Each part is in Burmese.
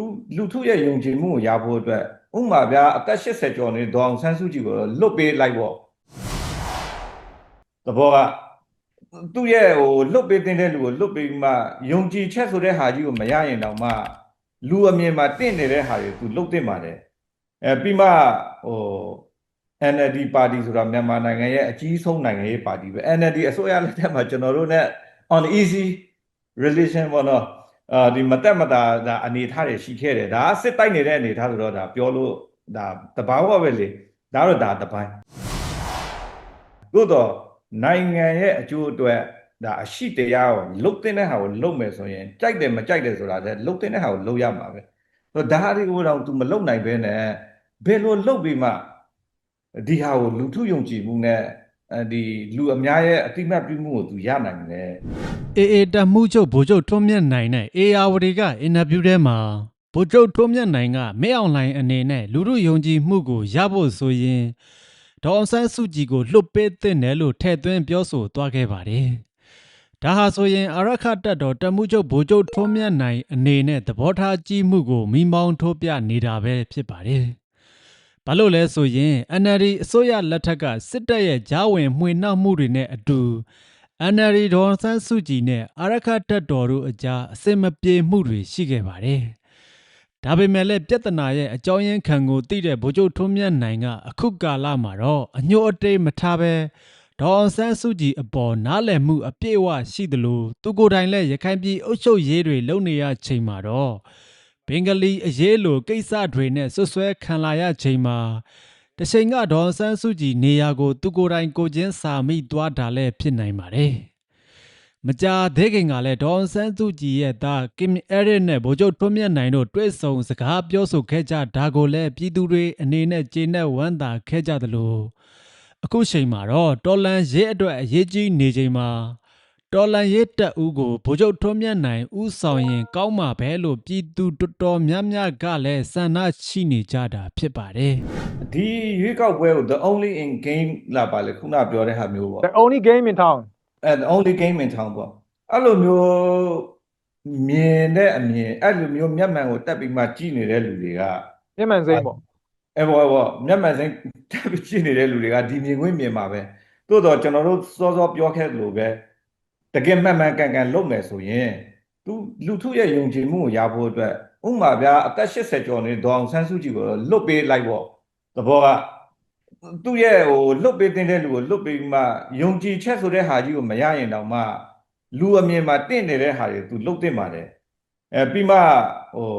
သူလူထုရဲ့ယုံကြည်မှုကိုရဖို့အတွက်ဥပမာဗျာအသက်80ကျော်နေဒေါအောင်ဆန်းစုကြည်ကိုလွတ်ပေးလိုက်ပေါ့သဘောကသူ့ရဲ့ဟိုလွတ်ပေးတဲ့လူကိုလွတ်ပေးပြီးမှယုံကြည်ချက်ဆိုတဲ့ဟာကြီးကိုမရရင်တော့မှလူအမြင်မှာတင့်နေတဲ့ဟာတွေသူလွတ်တင်ပါတယ်အဲပြီးမှဟို NLD ပါတီဆိုတာမြန်မာနိုင်ငံရဲ့အကြီးဆုံးနိုင်ငံရေးပါတီပဲ NLD အစိုးရလက်ထက်မှာကျွန်တော်တို့ ਨੇ on easy relation ပေါ့နော် အာဒီမတက်မတာဒါအနေထားတွေရှိခဲ့တယ်ဒါကစစ်တိုက်နေတဲ့အနေထားဆိုတော့ဒါပြောလို့ဒါတဘာဝပဲလေဒါတော့ဒါတပိုင်းသို့တော့နိုင်ငံရဲ့အကျိုးအတွက်ဒါအရှိတရားကိုလုတ်တဲ့ဟာကိုလုတ်မယ်ဆိုရင်ကြိုက်တယ်မကြိုက်တယ်ဆိုတာတဲ့လုတ်တဲ့ဟာကိုလုတ်ရမှာပဲဆိုတော့ဒါတွေကိုတော့ तू မလုတ်နိုင်ဘဲနဲ့ဘယ်လိုလုတ်ပြီးမှဒီဟာကိုလူထုယုံကြည်မှုနဲ့အဲ ဒီလူအများရဲ့အတိမတ်ပြုမှုကို तू ရနိုင်တယ်အေအေတမှုချုပ်ဗိုလ်ချုပ်ထွန်းမြတ်နိုင်နဲ့အေယာဝတီကအင်တာဗျူးထဲမှာဗိုလ်ချုပ်ထွန်းမြတ်နိုင်ကမဲအောင်လိုင်းအနေနဲ့လူမှုယုံကြည်မှုကိုရဖို့ဆိုရင်ဒေါအောင်ဆန်းစုကြည်ကိုလှုပ်ပေးသင့်တယ်လို့ထည့်သွင်းပြောဆိုသွားခဲ့ပါတယ်။ဒါဟာဆိုရင်အရခတ်တော်တမှုချုပ်ဗိုလ်ချုပ်ထွန်းမြတ်နိုင်အနေနဲ့သဘောထားကြီးမှုကိုမိမောင်းထိုးပြနေတာပဲဖြစ်ပါတယ်။ ဘာလို့လဲဆိုရင် NLD အစိုးရလက်ထက်ကစစ်တပ်ရဲ့ဂျားဝင်မှွေနှောက်မှုတွေနဲ့အတူ NLD ဒေါ်ဆန်းစုကြည်နဲ့အာရခတက်တော်တို့အကြားအစင်မပြေမှုတွေရှိခဲ့ပါတယ်။ဒါပေမဲ့လည်းပြဿနာရဲ့အကြောင်းရင်းခံကိုသိတဲ့ဗိုလ်ချုပ်ထွန်းမြတ်နိုင်ကအခုကာလမှာတော့အညှို့အတိတ်မထားဘဲဒေါ်ဆန်းစုကြည်အပေါ်နားလည်မှုအပြည့်အဝရှိသလိုသူကိုယ်တိုင်လည်းရခိုင်ပြည်အုပ်ချုပ်ရေးတွေလုပ်နေရချိန်မှာတော့ ဘင်္ဂလီအရေးလိုကိစ္စတွေနဲ့ဆွဆွဲခံလာရချိန်မှာတချိန်ကဒေါ်ဆန်းစုကြည်နေရာကို သူကိုယ်တိုင်ကိုချင်းစာမိသွားတာလည်းဖြစ်နိုင်ပါတယ်။မကြာသေးခင်ကလည်းဒေါ်ဆန်းစုကြည်ရဲ့သားကင်အဲရစ်နဲ့ဗိုလ်ချုပ်ထွန်းမြတ်နိုင်တို့တွေ့ဆုံစကားပြောဆိုခဲ့ကြဒါကိုလည်းပြည်သူတွေအနေနဲ့ကျေနပ်ဝမ်းသာခဲ့ကြသလိုအခုချိန်မှာတော့တော်လန်ရေးအတွက်အရေးကြီးနေချိန်မှာ တော်လန်ရေးတက်ဦးကိုဗိုလ်ချုပ်ထွန်းမြတ်နိုင်ဦးဆောင်ရင် ကောင်းမှာပဲလို့ပြည်သူတော်တော်များများကလည်းစံနာရှိနေကြတာဖြစ်ပါတယ်။ဒီရွေးကောက်ပွဲကို the only in game လာပါလေခုနပြောတဲ့ဟာမျိုးပေါ့ The only game in town အဲ the only game in town ပေါ့အဲ့လိုမျိုးမြင်တဲ့အမြင်အဲ့လိုမျိုးမျက်မှန်ကိုတက်ပြီးမှကြည့်နေတဲ့လူတွေကမျက်မှန်စိမ်းပေါ့အဲဘောဘောမျက်မှန်စိမ်းတက်ပြီးကြည့်နေတဲ့လူတွေကဒီမြင်ခွင့်မြင်ပါပဲသို့တော့ကျွန်တော်တို့စောစောပြောခဲ့သလိုပဲ တကယ်မှန်မှန်ကန်ကန်လုပ်မယ်ဆိုရင်သူလူထုရဲ့ယုံကြည်မှုကိုရဖို့အတွက်ဥပမာဗျာအသက်80ကျော်နေဒေါအောင်ဆန်းစုကြည်ကိုလွတ်ပေးလိုက်ပေါ့သဘောကသူ့ရဲ့ဟိုလွတ်ပေးတဲ့လူကိုလွတ်ပေးပြီးမှယုံကြည်ချက်ဆိုတဲ့ဟာကြီးကိုမရရင်တော့မှလူအမြင်မှာတင့်နေတဲ့ဟာတွေသူလွတ်တင်ပါတယ်အဲပြီးမှဟို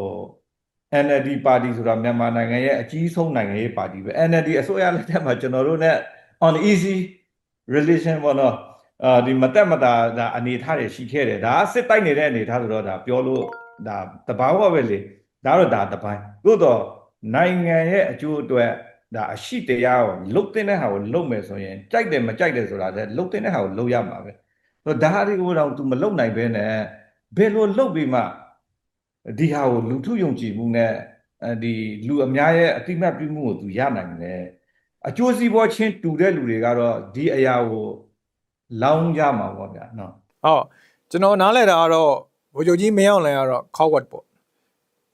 NLD ပါတီဆိုတာမြန်မာနိုင်ငံရဲ့အကြီးဆုံးနိုင်ငံရေးပါတီပဲ NLD အစိုးရလက်ထက်မှာကျွန်တော်တို့ ਨੇ on easy relation ပေါ့နော် အာဒီမတက်မတာဒါအနေထားတွေရှိခဲ့တယ်ဒါကစစ်တိုက်နေတဲ့အနေထားဆိုတော့ဒါပြောလို့ဒါတဘာဝပဲလေဒါတော့ဒါတပိုင်းသို့တော့နိုင်ငံရဲ့အကျိုးအတွက်ဒါအရှိတရားကိုလုတ်တဲ့ဟာကိုလုတ်မယ်ဆိုရင်ကြိုက်တယ်မကြိုက်တယ်ဆိုတာတဲ့လုတ်တဲ့ဟာကိုလုတ်ရမှာပဲဆိုတော့ဒါတွေကိုတော့ तू မလုတ်နိုင်ဘဲနဲ့ဘယ်လိုလုတ်ပြီးမှဒီဟာကိုလူထုယုံကြည်မှုနဲ့အဲဒီလူအများရဲ့အတိမတ်ပြုမှုကိုသူရနိုင်တယ်အကျိုးစီးပွားချင်းတူတဲ့လူတွေကတော့ဒီအရာကို လောင်းကြမှာပေါ့ဗျာနော်ဟုတ်ကျွန်တော်နားလဲတာကတော့ဗိုလ်ချုပ်ကြီးမင်းအောင်လှိုင်ကတော့ coward ပေါ့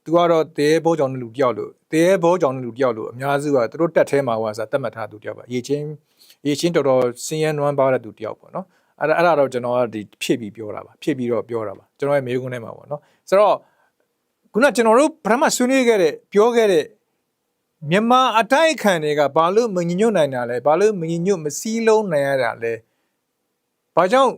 သူကတော့တဲဘောကြောင့်တဲ့လူတယောက်လို့တဲဘောကြောင့်တဲ့လူတယောက်လို့အများစုကသူတို့တက်ထဲမှာဟိုဆိုတတ်မှတ်ထားသူတယောက်ပါရေချင်းရေချင်းတော်တော်စင်းရဲနွမ်းပါတဲ့သူတယောက်ပေါ့နော်အဲ့ဒါအဲ့ဒါတော့ကျွန်တော်ကဒီဖြည့်ပြီးပြောတာပါဖြည့်ပြီးတော့ပြောတာပါကျွန်တော်ရဲ့မေးခွန်းထဲမှာပေါ့နော်ဆိုတော့ခုနကျွန်တော်တို့ပထမဆွေးနွေးခဲ့တဲ့ပြောခဲ့တဲ့မြန်မာအတိုက်အခံတွေကဘာလို့မငညွတ်နိုင်တာလဲဘာလို့မငညွတ်မစည်းလုံးနိုင်ရတာလဲ ဘာကြောင့်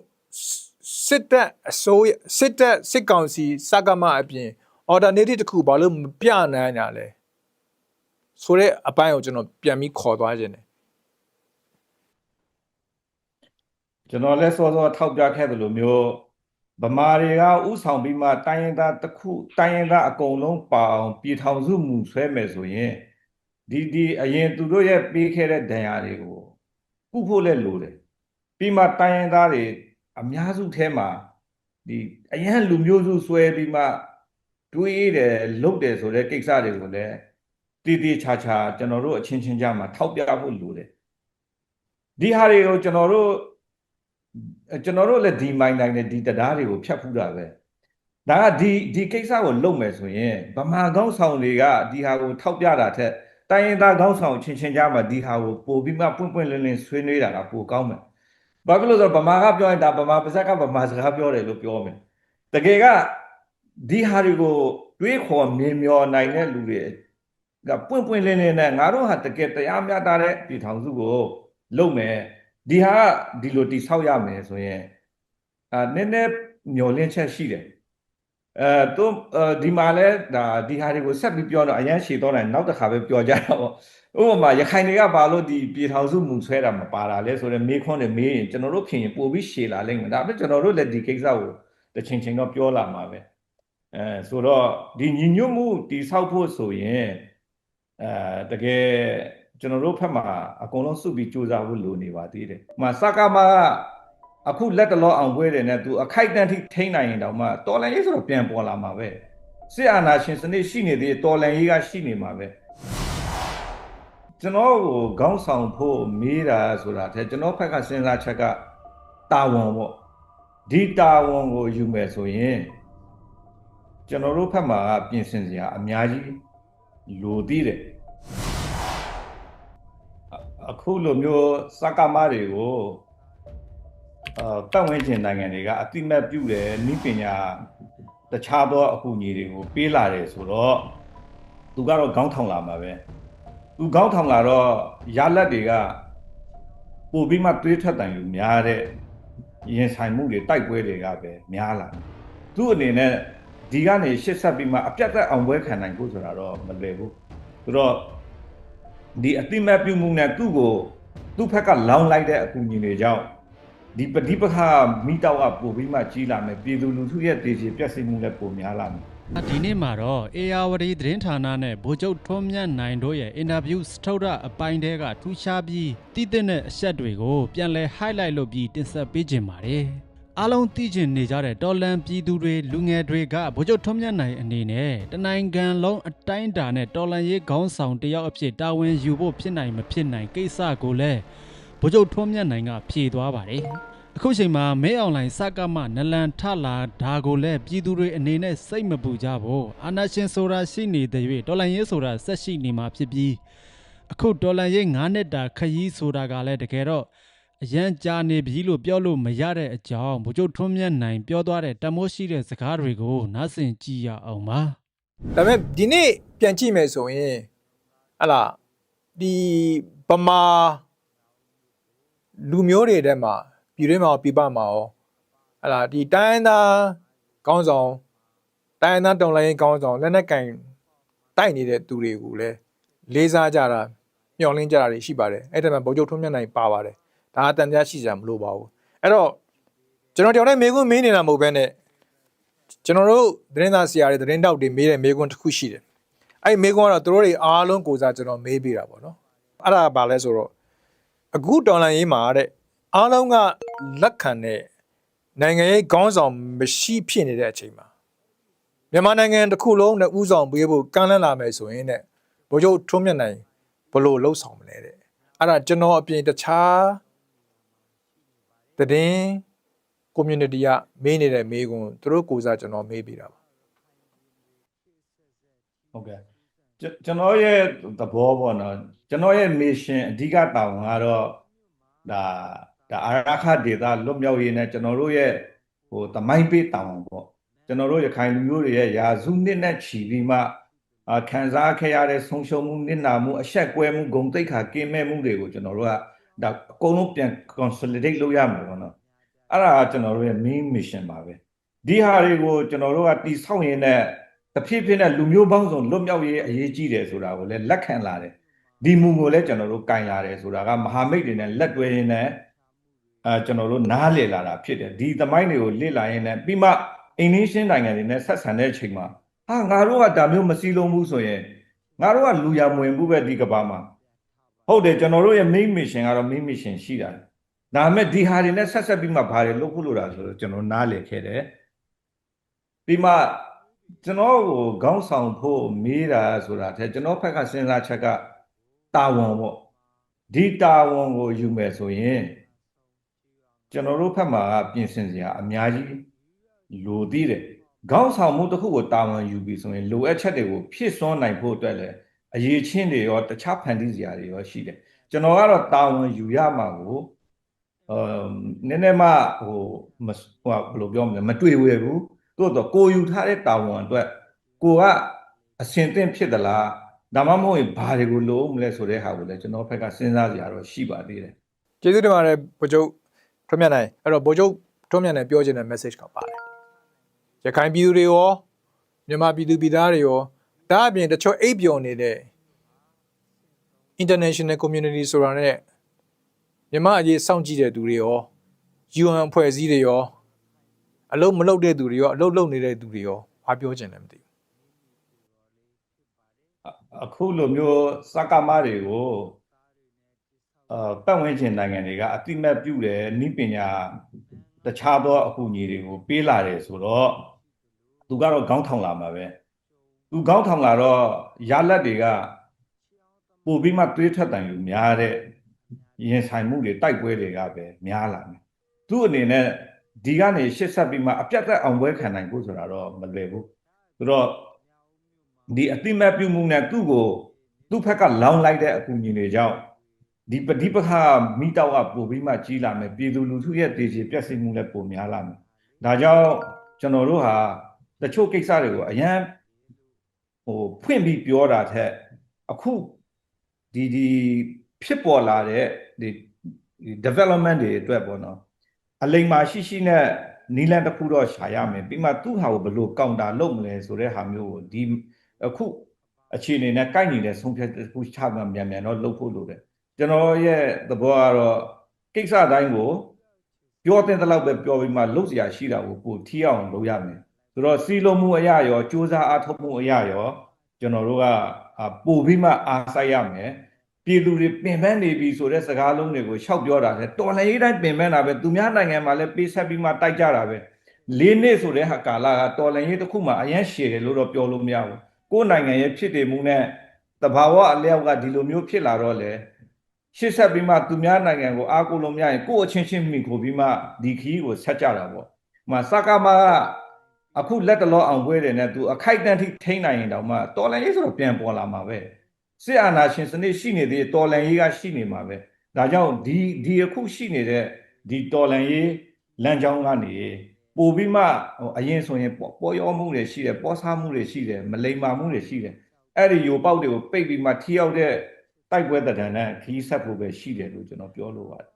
စစ်တပ်အစိုးရစစ်တပ်စစ်ကောင်စီစကမအပြင် alternative တစ်ခုဘာလို့မပြနိုင်ကြလဲဆိုတဲ့အပိုင်းကိုကျွန်တော်ပြန်ပြီးခေါ်သွားခြင်းတယ်ကျွန်တော်လည်းစောစောထောက်ပြခဲ့သလိုမျိုးဗမာတွေကဥဆောင်ပြီးမှတိုင်းရင်းသားတစ်ခုတိုင်းရင်းသားအကုန်လုံးပါအောင်ပြည်ထောင်စုမူဆွဲမယ်ဆိုရင်ဒီဒီအရင်သူတို့ရဲ့ပေးခဲ့တဲ့ဒဏ်ရာတွေကိုကုဖို့လည်းလိုတယ် ပြီးမှတိုင်းရင်းသားတွေအများစုထဲမှာဒီအရင်လူမျိုးစုဆွဲပြီးမှတွေးတယ်လုပ်တယ်ဆိုတဲ့ကိစ္စတွေကိုလည်းတည်တည်ချာချာကျွန်တော်တို့အချင်းချင်းကြားမှာထောက်ပြဖို့လိုတယ်ဒီဟာတွေကိုကျွန်တော်တို့အဲကျွန်တော်တို့လည်းဒီမိုင်းတိုင်းနဲ့ဒီတရားတွေကိုဖြတ်ဖူးတာပဲဒါကဒီဒီကိစ္စကိုလုပ်မယ်ဆိုရင်ဗမာကောင်းဆောင်တွေကဒီဟာကိုထောက်ပြတာထက်တိုင်းရင်းသားကောင်းဆောင်ချင်းချင်းကြားမှာဒီဟာကိုပို့ပြီးမှပွင့်ပွင့်လင်းလင်းဆွေးနွေးတာကပိုကောင်းမယ်။ ဘာဖြစ်လို့လဲဆိုတော့ဗမာကပြောရင်ဒါဗမာပါဇက်ကဗမာစကားပြောတယ်လို့ပြောမယ်။တကယ်ကဒီဟာတွေကိုတွေးခေါ်မြင်မျောနိုင်တဲ့လူတွေကပွင့်ပွင့်လင်းလင်းနဲ့ငါတို့ဟာတကယ်တရားမျှတတဲ့ပြည်ထောင်စုကိုလုပ်မယ်။ဒီဟာကဒီလိုတိဆောက်ရမယ်ဆိုရင်အာနည်းနည်းမျောလင်းချက်ရှိတယ်။ အဲသူဒီမှာလဲဒါဒီဟာတွေကိုဆက်ပြီးပြောတော့အရန်ရှည်တော့တယ်နောက်တစ်ခါပဲပြောကြတာပေါ့ဥပမာရခိုင်တွေကဘာလို့ဒီပြည်ထောင်စုမူဆွဲတာမပါတာလဲဆိုတော့မေးခွန်းတွေမေးရင်ကျွန်တော်တို့ဖြစ်ရင်ပို့ပြီးရှည်လာလိမ့်မယ်ဒါပေမဲ့ကျွန်တော်တို့လည်းဒီကိစ္စကိုတစ်ချိန်ချိန်တော့ပြောလာမှာပဲအဲဆိုတော့ဒီညီညွတ်မှုတိဆောက်ဖို့ဆိုရင်အဲတကယ်ကျွန်တော်တို့ဖက်မှာအကုန်လုံးစုပြီးစူးစမ်းဖို့လိုနေပါသေးတယ်။ဥပမာစကားမှာ အခုလက်တလောအောင်ပွဲတယ်နဲ့သူအခိုက်အတန့်ထိထိန်းနိုင်ရင်တောင်မှတော်လန်ရေးဆိုတော့ပြန်ပေါ်လာမှာပဲ။စစ်အာဏာရှင်စနစ်ရှိနေသေးတယ်တော်လန်ရေးကရှိနေမှာပဲ။ကျွန်တော်ကိုခေါင်းဆောင်ဖို့မေးတာဆိုတာတဲ့ကျွန်တော်ဖက်ကစဉ်းစားချက်ကတာဝန်ပေါ့။ဒီတာဝန်ကိုယူမယ်ဆိုရင်ကျွန်တော်တို့ဖက်မှာကပြင်ဆင်စရာအများကြီးလိုသေးတယ်။အခုလိုမျိုးစကားမတွေကို အာပတ်ဝန်းကျင်နိုင်ငံတွေကအတိမတ်ပြုတယ်နိပညာတခြားသောအကူအညီတွေကိုပေးလာတယ်ဆိုတော့သူကတော့ခေါင်းထောင်လာမှာပဲသူခေါင်းထောင်လာတော့ရလက်တွေကပို့ပြီးမှတွေးထွက်တိုင်လူများတဲ့ရင်ဆိုင်မှုတွေတိုက်ပွဲတွေကပဲများလာတယ်သူ့အနေနဲ့ဒီကနေရှစ်ဆက်ပြီးမှအပြတ်သက်အောင်ပွဲခံနိုင်ဖို့ဆိုတာတော့မလွယ်ဘူးသူတော့ဒီအတိမတ်ပြုမှုနဲ့သူ့ကိုသူ့ဘက်ကလောင်းလိုက်တဲ့အကူအညီတွေကြောင့် ဒီပဋိပက္ခမိတောက်ကပို့ပြီးမှကြီးလာမယ်ပြည်သူလူထုရဲ့ဒေသပြည့်စုံမှုလည်းပိုများလာမယ်ဒီနေ့မှာတော့ ARD သတင်းဌာနနဲ့ဗိုလ်ချုပ်ထွန်းမြတ်နိုင်တို့ရဲ့အင်တာဗျူးစထုတ်ရအပိုင်းတဲကထူးခြားပြီးတည်တဲ့အချက်တွေကိုပြန်လည် highlight လုပ်ပြီးတင်ဆက်ပေးခြင်းပါတယ်။အားလုံးသိကျင်နေကြတဲ့တော်လန်ပြည်သူတွေလူငယ်တွေကဗိုလ်ချုပ်ထွန်းမြတ်နိုင်အနေနဲ့တနိုင်ငံလုံးအတိုင်းအတာနဲ့တော်လန်ရေးခေါင်းဆောင်တစ်ယောက်အဖြစ်တာဝန်ယူဖို့ဖြစ်နိုင်မဖြစ်နိုင်ကိစ္စကိုလည်း ဗိုလ်ချုပ်ထွန်းမြတ်နိုင်ကဖြေသွားပါတယ်။အခုချိန်မှာမဲအွန်လိုင်းစကမနလန်ထလာဒါကိုလည်းပြည်သူတွေအနေနဲ့စိတ်မပူကြဘူးအာနာရှင်ဆိုတာရှိနေတဲ့၍တော်လန်ရေးဆိုတာဆက်ရှိနေမှာဖြစ်ပြီးအခုတော်လန်ရေး9နှစ်တာခရီးဆိုတာကလည်းတကယ်တော့အရန်ကြာနေပြီလို့ပြောလို့မရတဲ့အကြောင်းဗိုလ်ချုပ်ထွန်းမြတ်နိုင်ပြောသွားတဲ့တမိုးရှိတဲ့စကားတွေကိုနားဆင်ကြည့်ရအောင်ပါဒါပေမဲ့ဒီနေ့ပြန်ကြည့်မယ်ဆိုရင်ဟလာဒီဗမာ လူမျိုးတွေထဲမှာပြည်တွင်းမှာရောပြည်ပမှာရောဟလာဒီတိုင်းရင်းသားကောင်းဆောင်တိုင်းရင်းသားတော်လိုင်းကောင်းဆောင်လက်နက်ကင်တိုက်နေတဲ့သူတွေကိုလည်းလေးစားကြတာမျှော်လင့်ကြတာတွေရှိပါတယ်အဲ့ဒါမှဗိုလ်ချုပ်ထွန်းမြတ်နိုင်ပါပါတယ်ဒါအတန်တရားရှိကြမလို့ပါဘူးအဲ့တော့ကျွန်တော်တယောက်တည်းမေးခွန်းမေးနေတာမဟုတ်ဘဲနဲ့ကျွန်တော်တို့သတင်းသားဆရာတွေသတင်းတောက်တွေမေးတဲ့မေးခွန်းတစ်ခုရှိတယ်အဲ့ဒီမေးခွန်းကတော့သူတို့တွေအားလုံးကိုစားကျွန်တော်မေးပေးတာပေါ့နော်အဲ့ဒါကဘာလဲဆိုတော့ အခုတော်လန်ရေးမှာတဲ့အားလုံးကလက်ခံတဲ့နိုင်ငံရေးခေါင်းဆောင်မရှိဖြစ်နေတဲ့အချိန်မှာမြန်မာနိုင်ငံတစ်ခုလုံးနဲ့ဥဆောင်ပေးဖို့ကမ်းလှမ်းလာမယ်ဆိုရင်တဲ့ဗိုလ်ချုပ်ထွန်းမြတ်နိုင်ဘယ်လို့လှုပ်ဆောင်မလဲတဲ့အဲ့ဒါကျွန်တော်အပြင်တခြားသတင်း community ကမေးနေတဲ့မေးခွန်းသူတို့ကိုစားကျွန်တော်မေးပေးတာပါဟုတ်ကဲ့ ကျွန်ကျွန်တော်ရဲ့သဘောပေါ့နော်ကျွန်တော်ရဲ့ mission အဓိကတာဝန်ကတော့ဒါဒါအာရခဒေတာလွတ်မြောက်ရေးနဲ့ကျွန်တော်တို့ရဲ့ဟိုတမိုင်းပေးတာဝန်ပေါ့ကျွန်တော်တို့ရခိုင်လူမျိုးတွေရဲ့ယာစုနှစ်နဲ့ချီပြီးမှအာခံစားခဲ့ရတဲ့ဆုံးရှုံးမှုနစ်နာမှုအဆက်ကွဲမှုဂုံတိတ်ခါကင်းမဲ့မှုတွေကိုကျွန်တော်တို့ကဒါအကုန်လုံးပြန် consolidate လုပ်ရမှာပေါ့နော်အဲ့ဒါကကျွန်တော်တို့ရဲ့ main mission ပါပဲဒီဟာတွေကိုကျွန်တော်တို့ကတိဆောက်ရင်းနဲ့ တဖြည်းဖြည်းနဲ့လူမျိုးပေါင်းစုံလွတ်မြောက်ရေးအရေးကြီးတယ်ဆိုတာကိုလည်းလက်ခံလာတယ်ဒီမူကိုလည်းကျွန်တော်တို့ကင်လာတယ်ဆိုတာကမဟာမိတ်တွေနဲ့လက်တွဲရင်းနဲ့အဲကျွန်တော်တို့နားလည်လာတာဖြစ်တယ်ဒီသမိုင်းတွေကိုလေ့လာရင်းနဲ့ပြီးမှအင်းနည်းရှင်းနိုင်ငံတွေနဲ့ဆက်ဆံတဲ့အချိန်မှာဟာငါတို့ကဒါမျိုးမစည်းလုံးဘူးဆိုရင်ငါတို့ကလူရမဝင်ဘူးပဲဒီကဘာမှာဟုတ်တယ်ကျွန်တော်တို့ရဲ့ main mission ကတော့ main mission ရှိတာဒါပေမဲ့ဒီဟာတွေနဲ့ဆက်ဆက်ပြီးမှဘာတွေလုပ်ဖို့လိုတာဆိုတော့ကျွန်တော်နားလည်ခဲ့တယ်ပြီးမှ ကျွန်တော်ကိုခေါင်းဆောင်ဖို့မေးတာဆိုတာတဲ့ကျွန်တော်ဖက်ကစဉ်းစားချက်ကတာဝန်ပေါ့ဒီတာဝန်ကိုယူမယ်ဆိုရင်ကျွန်တော်တို့ဖက်မှာကပြင်ဆင်စရာအများကြီးလိုသေးတယ်ခေါင်းဆောင်မှုတစ်ခုကိုတာဝန်ယူပြီးဆိုရင်လိုအပ်ချက်တွေကိုဖြည့်စွန်းနိုင်ဖို့အတွက်လည်းအရေးချင်းတွေရောတခြားဖန်တီးစရာတွေရောရှိတယ်ကျွန်တော်ကတော့တာဝန်ယူရမှာကိုအမ်နည်းနည်းမှဟိုမစဟိုဘယ်လိုပြောမလဲမတွေ့ဝဲဘူး သို့တော့ကိုယူထားတဲ့တာဝန်အတွက်ကိုကအစင်သင့်ဖြစ်သလားဒါမှမဟုတ်ရင်ဘာတွေကိုလိုမလဲဆိုတဲ့ဟာကိုလည်းကျွန်တော်ဘက်ကစဉ်းစားကြရတော့ရှိပါသေးတယ်ကျေးဇူးတင်ပါတယ်ဗိုလ်ချုပ်ထွန်းမြတ်နိုင်အဲ့တော့ဗိုလ်ချုပ်ထွန်းမြတ်နိုင်ပြောချင်တဲ့ message ကပါတယ်ရခိုင်ပြည်သူတွေရောမြန်မာပြည်သူပြည်သားတွေရောဒါအပြင်တချို့အိပ်ပျော်နေတဲ့ international community ဆိုတာနဲ့မြန်မာအရေးစောင့်ကြည့်တဲ့သူတွေရော UN အဖွဲ့အစည်းတွေရော အလုံးမလုပ်တဲ့သူတွေရောအလုံးလုပ်နေတဲ့သူတွေရောဘာပြောချင်လဲမသိဘူးအခုလိုမျိုးစကမတွေကိုအာပတ်ဝန်းကျင်နိုင်ငံတွေကအတိမတ်ပြုတယ်နိပညာတခြားသောအကူအညီတွေကိုပေးလာတယ်ဆိုတော့သူကတော့ခေါင်းထောင်လာမှာပဲသူခေါင်းထောင်လာတော့ရလက်တွေကပို့ပြီးမှတွေးထွက်တန်ယူများတဲ့ရင်ဆိုင်မှုတွေတိုက်ပွဲတွေကပဲများလာတယ်သူ့အနေနဲ့ ဒီကနေရှစ်ဆက်ပြီးမှအပြတ်သက်အောင်ပွဲခံနိုင်ဖို့ဆိုတာတော့မလွယ်ဘူးဆိုတော့ဒီအတိမတ်ပြုမှုနဲ့သူ့ကိုသူ့ဘက်ကလောင်းလိုက်တဲ့အကူအညီတွေကြောင့်ဒီပဋိပက္ခမိတောက်ကပိုပြီးမှကြီးလာမယ်ပြည်သူလူထုရဲ့ဒေရှိပြည့်စုံမှုလည်းပိုများလာမယ်ဒါကြောင့်ကျွန်တော်တို့ဟာတချို့ကိစ္စတွေကိုအရန်ဟိုဖွင့်ပြီးပြောတာထက်အခုဒီဒီဖြစ်ပေါ်လာတဲ့ဒီဒီ development တွေအတွက်ပေါ့နော် အလိမ္မာရှိရှိနဲ့နီလန်တစ်ခုတော့ရှာရမယ်ပြီးမှသူ့ဟာကိုဘယ်လိုကောင်တာလုပ်မလဲဆိုတဲ့ဟာမျိုးကိုဒီအခုအခြေအနေနဲ့ကိုက်နေတဲ့ဆုံးဖြတ်တစ်ခုချမှမြန်မြန်တော့လုပ်ဖို့လိုတယ်ကျွန်တော်ရဲ့သဘောကတော့ကိစ္စတိုင်းကိုပြောတဲ့တလောက်ပဲပြောပြီးမှလုပ်စရာရှိတာကိုပိုထီအောင်လုပ်ရမယ်ဆိုတော့စီလုံးမှုအရာရောစူးစမ်းအားထုတ်မှုအရာရောကျွန်တော်တို့ကအာပို့ပြီးမှအားစိုက်ရမယ် ပြည်သူတွေပင်ပန်းနေပြီဆိုတဲ့စကားလုံးတွေကိုရှောက်ပြောတာလေတော်လည်းရေးတိုင်းပင်ပန်းတာပဲသူများနိုင်ငံမှာလည်းပေးဆက်ပြီးမှတိုက်ကြတာပဲလေးနှစ်ဆိုတဲ့ဟာကာလကတော်လည်းရေးတစ်ခုမှအရင်ရှည်တယ်လို့တော့ပြောလို့မရဘူးကိုယ်နိုင်ငံရဲ့ဖြစ်တည်မှုနဲ့တဘာဝအလျောက်ကဒီလိုမျိုးဖြစ်လာတော့လေရှစ်ဆက်ပြီးမှသူများနိုင်ငံကိုအားကိုးလို့မရရင်ကိုယ့်အချင်းချင်းမိခိုပြီးမှဒီခီးကိုဆက်ကြတာပေါ့။မှစကားမကအခုလက်တလောအောင်ပွဲတယ်နဲ့သူအခိုက်အတန့်ထိထိန်းနိုင်ရင်တောင်မှတော်လန်ရေးဆိုတော့ပြန်ပေါ်လာမှာပဲ။ စစ်အာဏာရှင်စနစ်ရှိနေသေးတော်လန်ရေးကရှိနေမှာပဲ။ဒါကြောင့်ဒီဒီအခုရှိနေတဲ့ဒီတော်လန်ရေးလမ်းကြောင်းကနေပို့ပြီးမှဟိုအရင်ဆိုရင်ပေါ်ပေါ်ရောမှုတွေရှိတယ်ပေါ်စားမှုတွေရှိတယ်မလိမ္မာမှုတွေရှိတယ်အဲ့ဒီယိုပေါက်တွေကိုပိတ်ပြီးမှထိရောက်တဲ့တိုက်ပွဲတံတန်နဲ့ခီးဆက်ဖို့ပဲရှိတယ်လို့ကျွန်တော်ပြောလို့ပါတယ်